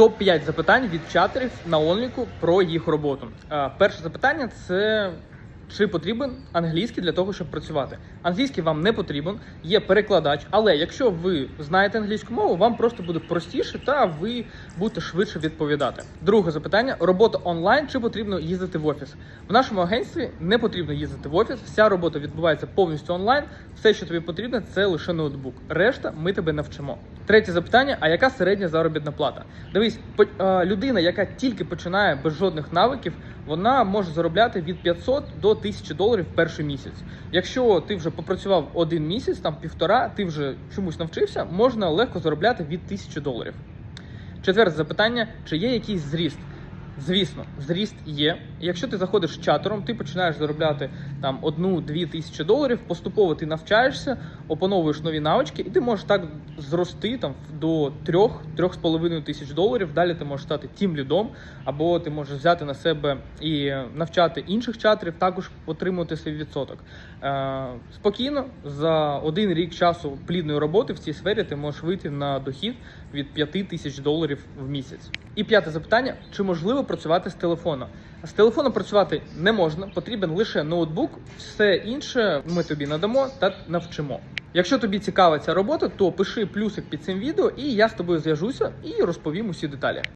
топ-5 запитань від чатерів на онліку про їх роботу. Е, Перше запитання це. Чи потрібен англійський для того, щоб працювати? Англійський вам не потрібен, є перекладач, але якщо ви знаєте англійську мову, вам просто буде простіше та ви будете швидше відповідати. Друге запитання: робота онлайн чи потрібно їздити в офіс? В нашому агентстві не потрібно їздити в офіс. Вся робота відбувається повністю онлайн. Все, що тобі потрібно, це лише ноутбук. Решта ми тебе навчимо. Третє запитання: а яка середня заробітна плата? Дивись, е, людина, яка тільки починає без жодних навиків, вона може заробляти від 500 до 1000 доларів перший місяць. Якщо ти вже попрацював один місяць, там півтора, ти вже чомусь навчився, можна легко заробляти від 1000 доларів. Четверте запитання: чи є якийсь зріст? Звісно, зріст є. Якщо ти заходиш чатером, ти починаєш заробляти там одну-дві тисячі доларів, поступово ти навчаєшся, опановуєш нові навички, і ти можеш так зрости там до трьох, трьох з половиною тисяч доларів. Далі ти можеш стати тім лідом, або ти можеш взяти на себе і навчати інших чатерів, також отримувати свій відсоток. Е, спокійно за один рік часу плідної роботи в цій сфері ти можеш вийти на дохід від 5 тисяч доларів в місяць. І п'яте запитання: чи можливо працювати з телефону? З телефону працювати не можна, потрібен лише ноутбук, все інше ми тобі надамо та навчимо. Якщо тобі цікава ця робота, то пиши плюсик під цим відео, і я з тобою зв'яжуся і розповім усі деталі.